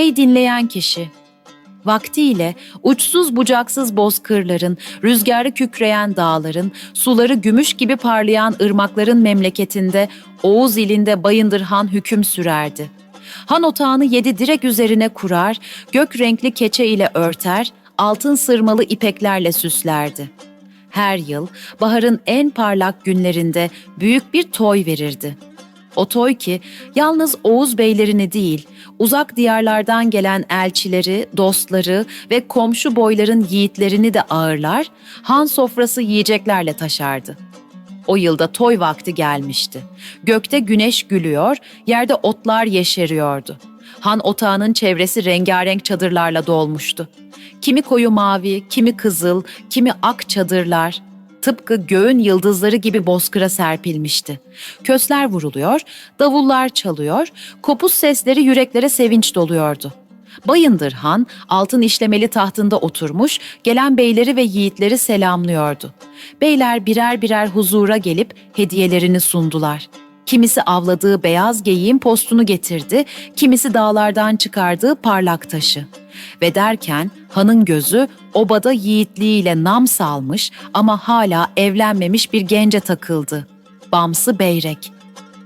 Ey dinleyen kişi! Vaktiyle uçsuz bucaksız bozkırların, rüzgarı kükreyen dağların, suları gümüş gibi parlayan ırmakların memleketinde Oğuz ilinde Bayındır Han hüküm sürerdi. Han otağını yedi direk üzerine kurar, gök renkli keçe ile örter, altın sırmalı ipeklerle süslerdi. Her yıl baharın en parlak günlerinde büyük bir toy verirdi. O toy ki yalnız Oğuz beylerini değil, uzak diyarlardan gelen elçileri, dostları ve komşu boyların yiğitlerini de ağırlar, han sofrası yiyeceklerle taşardı. O yılda toy vakti gelmişti. Gökte güneş gülüyor, yerde otlar yeşeriyordu. Han otağının çevresi rengarenk çadırlarla dolmuştu. Kimi koyu mavi, kimi kızıl, kimi ak çadırlar, tıpkı göğün yıldızları gibi bozkıra serpilmişti. Kösler vuruluyor, davullar çalıyor, kopuz sesleri yüreklere sevinç doluyordu. Bayındır Han altın işlemeli tahtında oturmuş, gelen beyleri ve yiğitleri selamlıyordu. Beyler birer birer huzura gelip hediyelerini sundular. Kimisi avladığı beyaz geyiğin postunu getirdi, kimisi dağlardan çıkardığı parlak taşı. Ve derken hanın gözü obada yiğitliğiyle nam salmış ama hala evlenmemiş bir gence takıldı. Bamsı Beyrek.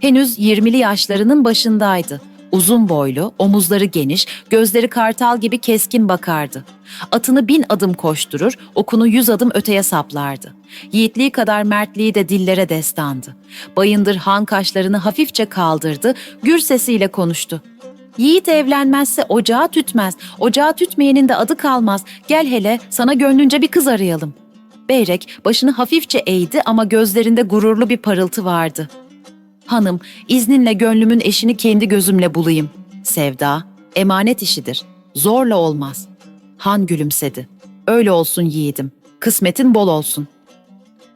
Henüz 20'li yaşlarının başındaydı. Uzun boylu, omuzları geniş, gözleri kartal gibi keskin bakardı. Atını bin adım koşturur, okunu yüz adım öteye saplardı. Yiğitliği kadar mertliği de dillere destandı. Bayındır han kaşlarını hafifçe kaldırdı, gür sesiyle konuştu. Yiğit evlenmezse ocağı tütmez, ocağı tütmeyenin de adı kalmaz. Gel hele sana gönlünce bir kız arayalım. Beyrek başını hafifçe eğdi ama gözlerinde gururlu bir parıltı vardı. Hanım, izninle gönlümün eşini kendi gözümle bulayım. Sevda, emanet işidir. Zorla olmaz. Han gülümsedi. Öyle olsun yiğidim. Kısmetin bol olsun.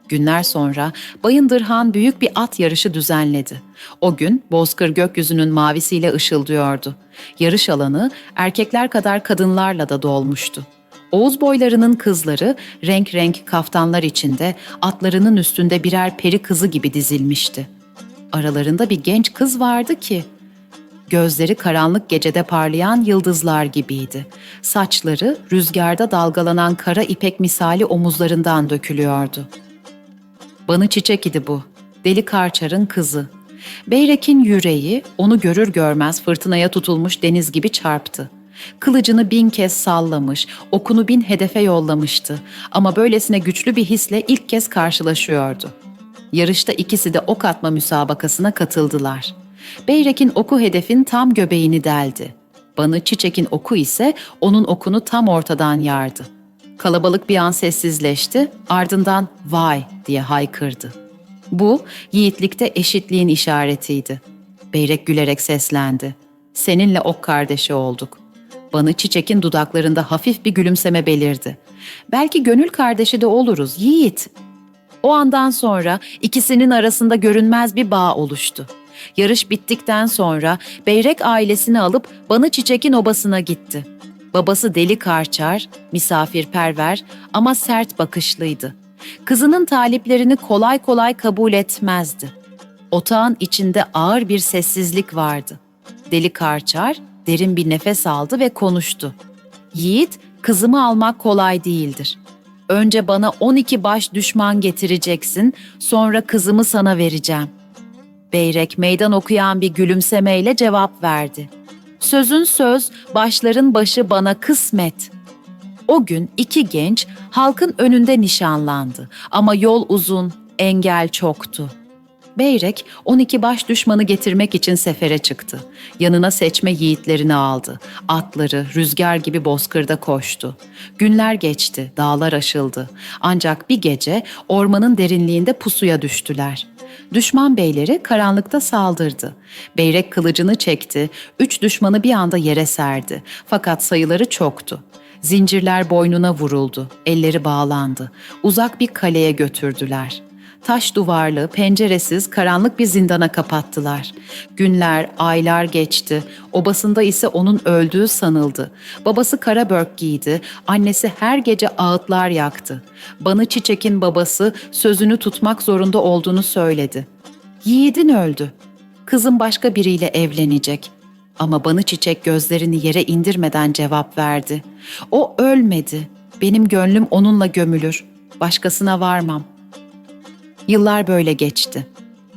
Günler sonra Bayındır Han büyük bir at yarışı düzenledi. O gün bozkır gökyüzünün mavisiyle ışıldıyordu. Yarış alanı erkekler kadar kadınlarla da dolmuştu. Oğuz boylarının kızları renk renk kaftanlar içinde atlarının üstünde birer peri kızı gibi dizilmişti. Aralarında bir genç kız vardı ki Gözleri karanlık gecede parlayan yıldızlar gibiydi. Saçları rüzgarda dalgalanan kara ipek misali omuzlarından dökülüyordu. Banı çiçek idi bu. Deli Karçar'ın kızı. Beyrek'in yüreği onu görür görmez fırtınaya tutulmuş deniz gibi çarptı. Kılıcını bin kez sallamış, okunu bin hedefe yollamıştı ama böylesine güçlü bir hisle ilk kez karşılaşıyordu. Yarışta ikisi de ok atma müsabakasına katıldılar. Beyrek'in oku hedefin tam göbeğini deldi. Banı Çiçek'in oku ise onun okunu tam ortadan yardı. Kalabalık bir an sessizleşti, ardından vay diye haykırdı. Bu yiğitlikte eşitliğin işaretiydi. Beyrek gülerek seslendi. Seninle ok kardeşi olduk. Banı Çiçek'in dudaklarında hafif bir gülümseme belirdi. Belki gönül kardeşi de oluruz yiğit. O andan sonra ikisinin arasında görünmez bir bağ oluştu. Yarış bittikten sonra Beyrek ailesini alıp Banı Çiçek'in obasına gitti. Babası deli karçar, misafirperver ama sert bakışlıydı. Kızının taliplerini kolay kolay kabul etmezdi. Otağın içinde ağır bir sessizlik vardı. Deli karçar derin bir nefes aldı ve konuştu. Yiğit, kızımı almak kolay değildir. Önce bana 12 baş düşman getireceksin, sonra kızımı sana vereceğim. Beyrek meydan okuyan bir gülümsemeyle cevap verdi. Sözün söz, başların başı bana kısmet. O gün iki genç halkın önünde nişanlandı ama yol uzun, engel çoktu. Beyrek 12 baş düşmanı getirmek için sefere çıktı. Yanına seçme yiğitlerini aldı. Atları rüzgar gibi bozkırda koştu. Günler geçti, dağlar aşıldı. Ancak bir gece ormanın derinliğinde pusuya düştüler. Düşman beyleri karanlıkta saldırdı. Beyrek kılıcını çekti, üç düşmanı bir anda yere serdi. Fakat sayıları çoktu. Zincirler boynuna vuruldu, elleri bağlandı. Uzak bir kaleye götürdüler. Taş duvarlı, penceresiz, karanlık bir zindana kapattılar. Günler, aylar geçti. Obasında ise onun öldüğü sanıldı. Babası kara börk giydi, annesi her gece ağıtlar yaktı. Banı Çiçek'in babası sözünü tutmak zorunda olduğunu söyledi. Yiğidin öldü. Kızım başka biriyle evlenecek. Ama Banı Çiçek gözlerini yere indirmeden cevap verdi. O ölmedi. Benim gönlüm onunla gömülür. Başkasına varmam. Yıllar böyle geçti.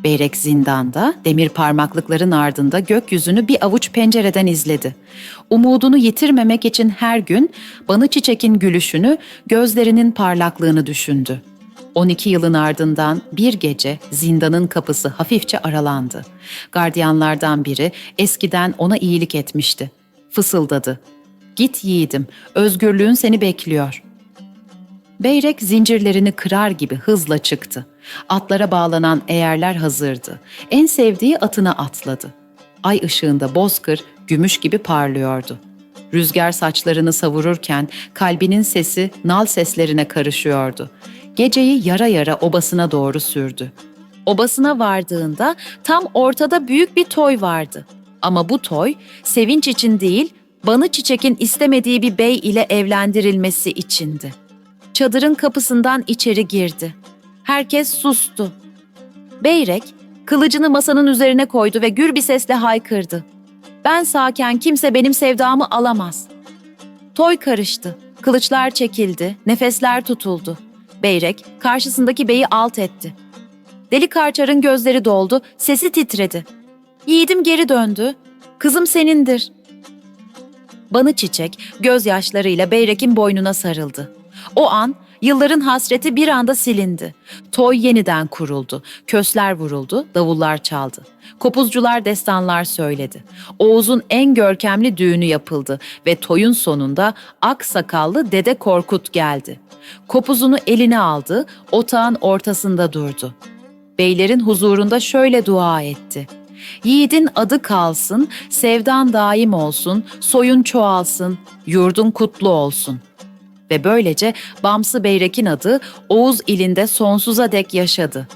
Beyrek zindanda, demir parmaklıkların ardında gökyüzünü bir avuç pencereden izledi. Umudunu yitirmemek için her gün Banı Çiçek'in gülüşünü, gözlerinin parlaklığını düşündü. 12 yılın ardından bir gece zindanın kapısı hafifçe aralandı. Gardiyanlardan biri eskiden ona iyilik etmişti. Fısıldadı. Git yiğidim, özgürlüğün seni bekliyor.'' Beyrek zincirlerini kırar gibi hızla çıktı. Atlara bağlanan eğerler hazırdı. En sevdiği atına atladı. Ay ışığında bozkır gümüş gibi parlıyordu. Rüzgar saçlarını savururken kalbinin sesi nal seslerine karışıyordu. Geceyi yara yara obasına doğru sürdü. Obasına vardığında tam ortada büyük bir toy vardı. Ama bu toy sevinç için değil, Banı Çiçek'in istemediği bir bey ile evlendirilmesi içindi çadırın kapısından içeri girdi. Herkes sustu. Beyrek kılıcını masanın üzerine koydu ve gür bir sesle haykırdı. Ben sağken kimse benim sevdamı alamaz. Toy karıştı. Kılıçlar çekildi, nefesler tutuldu. Beyrek karşısındaki beyi alt etti. Deli Karçar'ın gözleri doldu, sesi titredi. Yiğidim geri döndü. Kızım senindir. Banı Çiçek gözyaşlarıyla Beyrek'in boynuna sarıldı. O an yılların hasreti bir anda silindi. Toy yeniden kuruldu. Kösler vuruldu, davullar çaldı. Kopuzcular destanlar söyledi. Oğuz'un en görkemli düğünü yapıldı ve toyun sonunda ak sakallı Dede Korkut geldi. Kopuzunu eline aldı, otağın ortasında durdu. Beylerin huzurunda şöyle dua etti. Yiğidin adı kalsın, sevdan daim olsun, soyun çoğalsın, yurdun kutlu olsun.'' Ve böylece Bamsı Beyrek'in adı Oğuz ilinde sonsuza dek yaşadı.